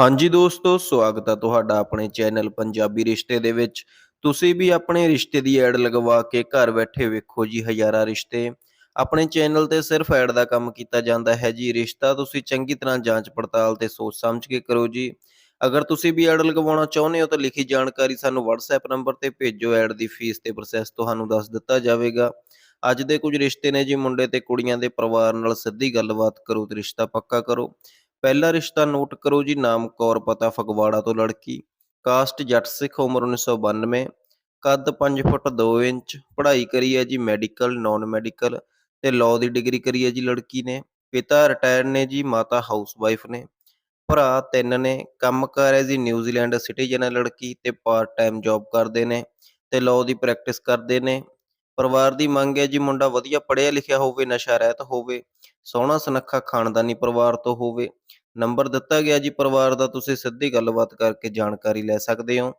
ਹਾਂਜੀ ਦੋਸਤੋ, ਸਵਾਗਤ ਹੈ ਤੁਹਾਡਾ ਆਪਣੇ ਚੈਨਲ ਪੰਜਾਬੀ ਰਿਸ਼ਤੇ ਦੇ ਵਿੱਚ। ਤੁਸੀਂ ਵੀ ਆਪਣੇ ਰਿਸ਼ਤੇ ਦੀ ਐਡ ਲਗਵਾ ਕੇ ਘਰ ਬੈਠੇ ਵੇਖੋ ਜੀ ਹਜ਼ਾਰਾਂ ਰਿਸ਼ਤੇ। ਆਪਣੇ ਚੈਨਲ ਤੇ ਸਿਰਫ ਐਡ ਦਾ ਕੰਮ ਕੀਤਾ ਜਾਂਦਾ ਹੈ ਜੀ। ਰਿਸ਼ਤਾ ਤੁਸੀਂ ਚੰਗੀ ਤਰ੍ਹਾਂ ਜਾਂਚ ਪੜਤਾਲ ਤੇ ਸੋਚ ਸਮਝ ਕੇ ਕਰੋ ਜੀ। ਅਗਰ ਤੁਸੀਂ ਵੀ ਐਡ ਲਗਵਾਉਣਾ ਚਾਹੁੰਦੇ ਹੋ ਤਾਂ ਲਿਖੀ ਜਾਣਕਾਰੀ ਸਾਨੂੰ WhatsApp ਨੰਬਰ ਤੇ ਭੇਜੋ। ਐਡ ਦੀ ਫੀਸ ਤੇ ਪ੍ਰੋਸੈਸ ਤੁਹਾਨੂੰ ਦੱਸ ਦਿੱਤਾ ਜਾਵੇਗਾ। ਅੱਜ ਦੇ ਕੁਝ ਰਿਸ਼ਤੇ ਨੇ ਜੀ, ਮੁੰਡੇ ਤੇ ਕੁੜੀਆਂ ਦੇ ਪਰਿਵਾਰ ਨਾਲ ਸਿੱਧੀ ਗੱਲਬਾਤ ਕਰੋ ਤੇ ਰਿਸ਼ਤਾ ਪੱਕਾ ਕਰੋ। ਪਹਿਲਾ ਰਿਸ਼ਤਾ ਨੋਟ ਕਰੋ ਜੀ, ਨਾਮ ਕੌਰ, ਪਤਾ ਫਗਵਾੜਾ ਤੋਂ ਲੜਕੀ। ਕਾਸਟ ਜੱਟ ਸਿੱਖ, ਉਮਰ 1992 ਕੱਦ 5 ਫੁੱਟ 2 ਇੰਚ। ਪੜ੍ਹਾਈ ਕਰੀ ਹੈ ਜੀ ਮੈਡੀਕਲ, ਨਾਨ ਮੈਡੀਕਲ ਤੇ ਲਾਅ ਦੀ ਡਿਗਰੀ ਕਰੀ ਹੈ ਜੀ ਲੜਕੀ ਨੇ। ਪਿਤਾ ਰਿਟਾਇਰਡ ਨੇ ਜੀ, ਮਾਤਾ ਹਾਊਸ ਵਾਈਫ ਨੇ। ਭਰਾ ਤਿੰਨ ਨੇ। ਕੰਮ ਕਰ ਹੈ ਜੀ ਨਿਊਜ਼ੀਲੈਂਡ ਸਿਟੀਜ਼ਨ ਹੈ ਲੜਕੀ ਤੇ ਪਾਰਟ ਟਾਈਮ ਜੌਬ ਕਰਦੇ ਨੇ ਤੇ ਲਾਅ ਦੀ ਪ੍ਰੈਕਟਿਸ ਕਰਦੇ ਨੇ। ਪਰਿਵਾਰ ਦੀ ਮੰਗ ਹੈ ਜੀ ਮੁੰਡਾ ਵਧੀਆ ਪੜ੍ਹਿਆ ਲਿਖਿਆ ਹੋਵੇ, ਨਸ਼ਾ ਰਹਿਤ ਹੋਵੇ। ਸੋਹਣਾ ਸੁਨੱਖਾ ਖਾਨਦਾਨੀ ਪਰਿਵਾਰ ਤੋਂ ਹੋਵੇ। ਨੰਬਰ ਦਿੱਤਾ ਗਿਆ ਜੀ ਪਰਿਵਾਰ ਦਾ, ਤੁਸੀਂ ਸਿੱਧੀ ਗੱਲਬਾਤ ਕਰਕੇ ਜਾਣਕਾਰੀ ਲੈ ਸਕਦੇ ਹੋ।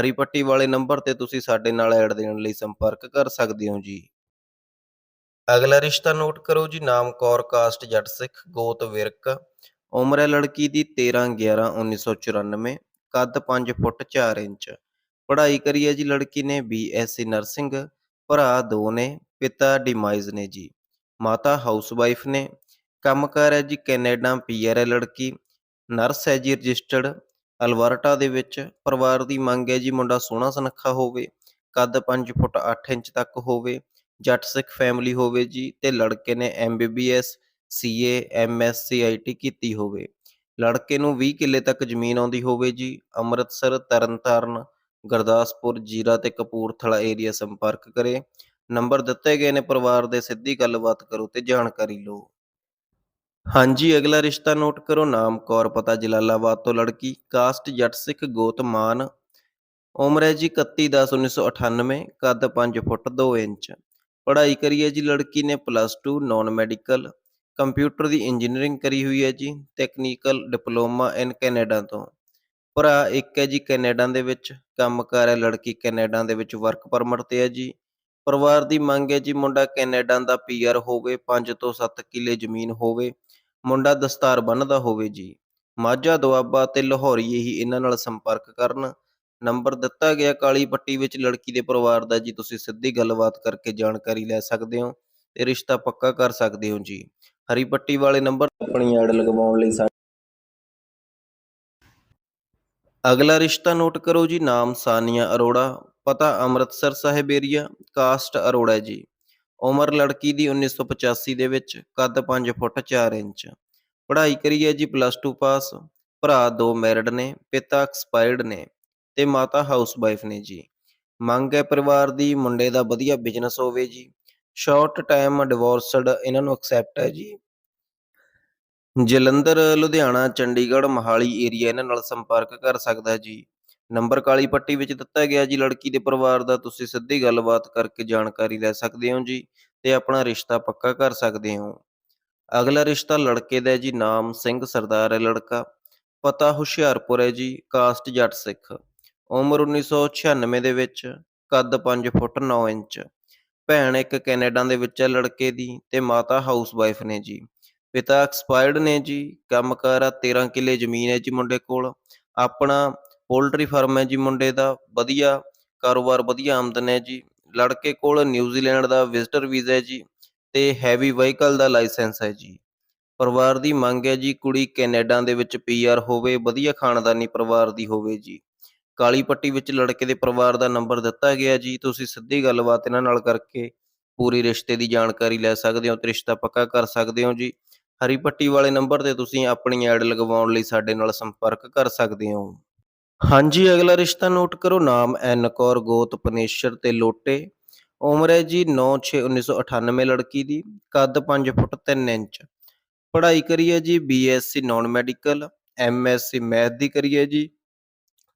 ਹਰੀ ਪੱਟੀ ਵਾਲੇ ਨੰਬਰ ਤੇ ਤੁਸੀਂ ਸਾਡੇ ਨਾਲ ਐਡ ਦੇਣ ਲਈ ਸੰਪਰਕ ਕਰ ਸਕਦੇ ਹੋ ਜੀ। ਅਗਲਾ ਰਿਸ਼ਤਾ ਨੋਟ ਕਰੋ ਜੀ, ਨਾਮ ਕੌਰ, ਕਾਸਟ ਜੱਟ ਸਿੱਖ, ਗੋਤ ਵਿਰਕ। ਉਮਰ ਹੈ ਲੜਕੀ ਦੀ 13 11 1994 ਕੱਦ 5 ਫੁੱਟ 4 ਇੰਚ। ਪੜ੍ਹਾਈ ਕਰੀ ਹੈ ਜੀ ਲੜਕੀ ਨੇ ਬੀਐਸਸੀ ਨਰਸਿੰਗ। ਭਰਾ ਦੋ ਨੇ, ਪਿਤਾ ਡਿਮਾਈਜ਼ ਨੇ ਜੀ। ਮਾਤਾ ਹਾਊਸਵਾਈਫ ਨੇ ਕੰਮਕਾਰ ਹੈ ਜੀ ਕੈਨੇਡਾ ਪੀਆਰ ਹੈ ਲੜਕੀ, ਨਰਸ ਹੈ ਜੀ ਰਜਿਸਟਰਡ, ਅਲਵਰਟਾ ਦੇ ਵਿੱਚ ਪਰਿਵਾਰ ਦੀ ਮੰਗ ਹੈ ਜੀ ਮੁੰਡਾ ਸੋਹਣਾ ਸੁਨੱਖਾ ਹੋਵੇ, ਕੱਦ 5 ਫੁੱਟ 8 ਇੰਚ ਤੱਕ ਹੋਵੇ, ਜੱਟ ਸਿੱਖ ਫੈਮਿਲੀ ਹੋਵੇ ਜੀ ਤੇ ਲੜਕੇ ਨੇ ਐਮਬੀਬੀਐਸ ਸੀਏ ਐਮਐਸਸੀ ਆਈਟੀ ਕੀਤੀ ਹੋਵੇ। ਲੜਕੇ ਨੂੰ 20 ਕਿੱਲੇ ਤੱਕ ਜ਼ਮੀਨ ਆਉਂਦੀ ਹੋਵੇ ਜੀ, ਅੰਮ੍ਰਿਤਸਰ, ਤਰਨਤਾਰਨ, ਗੁਰਦਾਸਪੁਰ, ਜੀਰਾ ਤੇ ਕਪੂਰਥਲਾ ਏਰੀਆ ਸੰਪਰਕ ਕਰੇ। ਨੰਬਰ ਦਿੱਤੇ ਗਏ ਨੇ ਪਰਿਵਾਰ ਦੇ, ਸਿੱਧੀ ਗੱਲਬਾਤ ਕਰੋ ਤੇ ਜਾਣਕਾਰੀ ਲਓ। ਹਾਂਜੀ, ਅਗਲਾ ਰਿਸ਼ਤਾ ਨੋਟ ਕਰੋ, ਨਾਮ ਕੌਰ, ਪਤਾ ਜਲਾਲਾਬਾਦ ਤੋਂ ਲੜਕੀ, ਕਾਸਟ ਜੱਟ ਸਿੱਖ ਗੋਤ ਮਾਨ। ਉਮਰ ਹੈ ਜੀ 31 10 1998 ਕੱਦ 5 ਫੁੱਟ 2 ਇੰਚ। ਪੜ੍ਹਾਈ ਕਰੀ ਹੈ ਜੀ ਲੜਕੀ ਨੇ ਪਲੱਸ 2 ਨਾਨ ਮੈਡੀਕਲ। ਕੰਪਿਊਟਰ ਦੀ ਇੰਜੀਨੀਅਰਿੰਗ ਕਰੀ ਹੋਈ ਹੈ ਜੀ, ਟੈਕਨੀਕਲ ਡਿਪਲੋਮਾ ਇਨ ਕੈਨੇਡਾ ਤੋਂ। ਭਰਾ ਇੱਕ ਹੈ ਜੀ ਕੈਨੇਡਾ ਦੇ ਵਿੱਚ, ਕੰਮ ਕਰ ਹੈ ਲੜਕੀ ਕੈਨੇਡਾ ਦੇ ਵਿੱਚ ਵਰਕ ਪਰਮਿਟ ਤੇ ਹੈ ਜੀ। ਪਰਿਵਾਰ ਦੀ ਮੰਗ ਹੈ ਜੀ ਮੁੰਡਾ ਕੈਨੇਡਾ ਦਾ ਪੀਆਰ ਹੋਵੇ 5 ਤੋਂ 7 ਕਿੱਲੇ ਜ਼ਮੀਨ ਹੋਵੇ, ਮੁੰਡਾ ਦਸਤਾਰ ਬੰਨਦਾ ਹੋਵੇ ਜੀ। ਮਾਝਾ, ਦੁਆਬਾ ਤੇ ਲਾਹੌਰੀ ਹੀ ਇਹਨਾਂ ਨਾਲ ਸੰਪਰਕ ਕਰਨ। ਨੰਬਰ ਦਿੱਤਾ ਗਿਆ ਕਾਲੀ ਪੱਟੀ ਵਿੱਚ ਲੜਕੀ ਦੇ ਪਰਿਵਾਰ ਦਾ ਜੀ, ਤੁਸੀਂ ਸਿੱਧੀ ਗੱਲਬਾਤ ਕਰਕੇ ਜਾਣਕਾਰੀ ਲੈ ਸਕਦੇ ਹੋ ਤੇ ਰਿਸ਼ਤਾ ਪੱਕਾ ਕਰ ਸਕਦੇ ਹੋ ਜੀ। ਹਰੀ ਪੱਟੀ ਵਾਲੇ ਨੰਬਰ ਆਪਣੀ ਐਡ ਲਗਵਾਉਣ ਲਈ ਅਗਲਾ ਰਿਸ਼ਤਾ ਨੋਟ ਕਰੋ ਜੀ, ਨਾਮ ਸਾਨੀਆ ਅਰੋੜਾ ਪਤਾ ਅੰਮ੍ਰਿਤਸਰ ਸਾਹਿਬ ਏਰੀਆ ਕਾਸਟ ਅਰੋੜਾ ਜੀ। ਉਮਰ ਲੜਕੀ ਦੀ 1985 ਦੇ ਵਿੱਚ, ਕੱਦ 5 ਫੁੱਟ 4 ਇੰਚ। ਪੜ੍ਹਾਈ ਕਰੀ ਹੈ ਜੀ ਪਲੱਸ 2 ਪਾਸ ਭਰਾ ਦੋ ਮੈਰਿਡ ਨੇ, ਪਿਤਾ ਐਕਸਪਾਇਰਡ ਨੇ ਤੇ ਮਾਤਾ ਹਾਊਸ ਵਾਈਫ ਨੇ ਜੀ। ਮੰਗ ਹੈ ਪਰਿਵਾਰ ਦੀ, ਮੁੰਡੇ ਦਾ ਵਧੀਆ ਬਿਜ਼ਨਸ ਹੋਵੇ ਜੀ। ਸ਼ਾਰਟ ਟਾਈਮ ਡਿਵੋਰਸਡ ਇਹਨਾਂ ਨੂੰ ਐਕਸੈਪਟ ਹੈ ਜੀ। ਜਲੰਧਰ, ਲੁਧਿਆਣਾ, ਚੰਡੀਗੜ੍ਹ ਮੋਹਾਲੀ ਏਰੀਆ ਇਹਨਾਂ ਨਾਲ ਸੰਪਰਕ ਕਰ ਸਕਦਾ ਜੀ। ਨੰਬਰ ਕਾਲੀ ਪੱਟੀ ਵਿੱਚ ਦਿੱਤਾ ਗਿਆ ਜੀ, ਲੜਕੀ ਦੇ ਪਰਿਵਾਰ ਦਾ ਤੁਸੀਂ ਸਿੱਧੀ ਗੱਲਬਾਤ ਕਰਕੇ ਜਾਣਕਾਰੀ ਲੈ ਸਕਦੇ ਹੋ ਜੀ ਤੇ ਆਪਣਾ ਰਿਸ਼ਤਾ ਪੱਕਾ ਕਰ ਸਕਦੇ ਹੋ। ਅਗਲਾ ਰਿਸ਼ਤਾ ਲੜਕੇ ਦਾ ਜੀ, ਨਾਮ ਸਿੰਘ ਸਰਦਾਰ ਹੈ ਲੜਕਾ, ਪਤਾ ਹੁਸ਼ਿਆਰਪੁਰ ਹੈ ਜੀ, ਕਾਸਟ ਜੱਟ ਸਿੱਖ, ਉਮਰ 1996 ਦੇ ਵਿੱਚ, ਕੱਦ 5 ਫੁੱਟ 9 ਇੰਚ, ਭੈਣ ਇੱਕ ਕੈਨੇਡਾ ਦੇ ਵਿੱਚ ਹੈ ਲੜਕੇ ਦੀ ਤੇ ਮਾਤਾ ਹਾਊਸ ਵਾਈਫ ਨੇ ਜੀ। ਪਿਤਾ ਐਕਸਪਾਇਰਡ ਨੇ ਜੀ, ਕੰਮਕਾਰ ਆ 13 ਕਿੱਲੇ ਜ਼ਮੀਨ ਹੈ ਜੀ ਮੁੰਡੇ ਕੋਲ, ਆਪਣਾ ਪੋਲਟਰੀ ਫਾਰਮ ਹੈ ਜੀ ਮੁੰਡੇ ਦਾ, ਵਧੀਆ ਕਾਰੋਬਾਰ, ਵਧੀਆ ਆਮਦਨ ਹੈ ਜੀ। ਲੜਕੇ ਕੋਲ ਨਿਊਜ਼ੀਲੈਂਡ ਦਾ ਵਿਜ਼ਟਰ ਵੀਜ਼ਾ ਹੈ ਜੀ ਤੇ ਹੈਵੀ ਵਹੀਕਲ ਦਾ ਲਾਇਸੈਂਸ ਹੈ ਜੀ। ਪਰਿਵਾਰ ਦੀ ਮੰਗ ਹੈ ਜੀ ਕੁੜੀ ਕੈਨੇਡਾ ਦੇ ਵਿੱਚ ਪੀਆਰ ਹੋਵੇ, ਵਧੀਆ ਖਾਨਦਾਨੀ ਪਰਿਵਾਰ ਦੀ ਹੋਵੇ ਜੀ। ਕਾਲੀ ਪੱਟੀ ਵਿੱਚ ਲੜਕੇ ਦੇ ਪਰਿਵਾਰ ਦਾ ਨੰਬਰ ਦਿੱਤਾ ਗਿਆ ਜੀ। ਤੁਸੀਂ ਸਿੱਧੀ ਗੱਲਬਾਤ ਇਹਨਾਂ ਨਾਲ ਕਰਕੇ ਪੂਰੀ ਰਿਸ਼ਤੇ ਦੀ ਜਾਣਕਾਰੀ ਲੈ ਸਕਦੇ ਹੋ ਤੇ ਰਿਸ਼ਤਾ ਪੱਕਾ ਕਰ ਸਕਦੇ ਹੋ ਜੀ। ਹਰੀ ਪੱਟੀ ਵਾਲੇ ਨੰਬਰ ਤੇ ਤੁਸੀਂ ਆਪਣੀ ਐਡ ਲਗਵਾਉਣ ਲਈ ਸਾਡੇ ਨਾਲ ਸੰਪਰਕ ਕਰ ਸਕਦੇ ਹੋ। ਹਾਂਜੀ, ਅਗਲਾ ਰਿਸ਼ਤਾ ਨੋਟ ਕਰੋ। ਨਾਮ ਐਨ ਕੌਰ ਗੋਤ ਪਨੇਸ਼ਰ ਤੇ ਲੋਟੇ। ਉਮਰ ਹੈ ਜੀ 9/6/1998 ਲੜਕੀ ਦੀ, ਕੱਦ 5 ਫੁੱਟ 3 ਇੰਚ। ਪੜ੍ਹਾਈ ਕਰੀ ਹੈ ਜੀ BSc non medical MSc math ਦੀ ਕਰੀ ਹੈ ਜੀ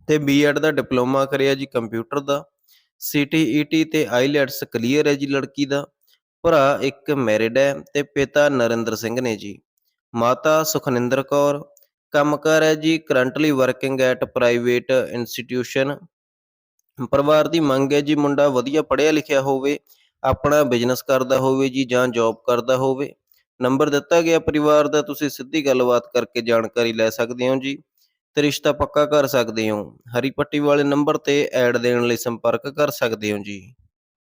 ਤੇ ਬੀਐਡ ਦਾ ਡਿਪਲੋਮਾ ਕਰਿਆ ਜੀ ਕੰਪਿਊਟਰ ਦਾ। ਸੀਟੀਈਟੀ ਤੇ ਆਈਲੈਟਸ ਕਲੀਅਰ ਹੈ ਜੀ ਲੜਕੀ ਦਾ। ਭਰਾ ਇੱਕ ਮੈਰਿਡ ਹੈ ਤੇ ਪਿਤਾ ਨਰਿੰਦਰ ਸਿੰਘ ਨੇ ਜੀ। ਮਾਤਾ ਸੁਖਨਿੰਦਰ ਕੌਰ ਕੰਮਕਾਰ ਹੈ ਜੀ currently working at private institution ਪਰਿਵਾਰ ਦੀ ਮੰਗ ਹੈ ਜੀ, ਮੁੰਡਾ ਵਧੀਆ ਪੜ੍ਹਿਆ ਲਿਖਿਆ ਹੋਵੇ, ਆਪਣਾ ਬਿਜ਼ਨਸ ਕਰਦਾ ਹੋਵੇ ਜੀ, ਜਾਂ ਜੌਬ ਕਰਦਾ ਹੋਵੇ। ਨੰਬਰ ਦਿੱਤਾ ਗਿਆ ਪਰਿਵਾਰ ਦਾ, ਤੁਸੀਂ ਸਿੱਧੀ ਗੱਲਬਾਤ ਕਰਕੇ ਜਾਣਕਾਰੀ ਲੈ ਸਕਦੇ ਹੋ ਜੀ। ਤੇ ਰਿਸ਼ਤਾ ਪੱਕਾ ਕਰ ਸਕਦੇ ਹੋ। ਹਰੀ ਪੱਟੀ ਵਾਲੇ ਨੰਬਰ ਤੇ ਐਡ ਦੇਣ ਲਈ ਸੰਪਰਕ ਕਰ ਸਕਦੇ ਹੋ ਜੀ।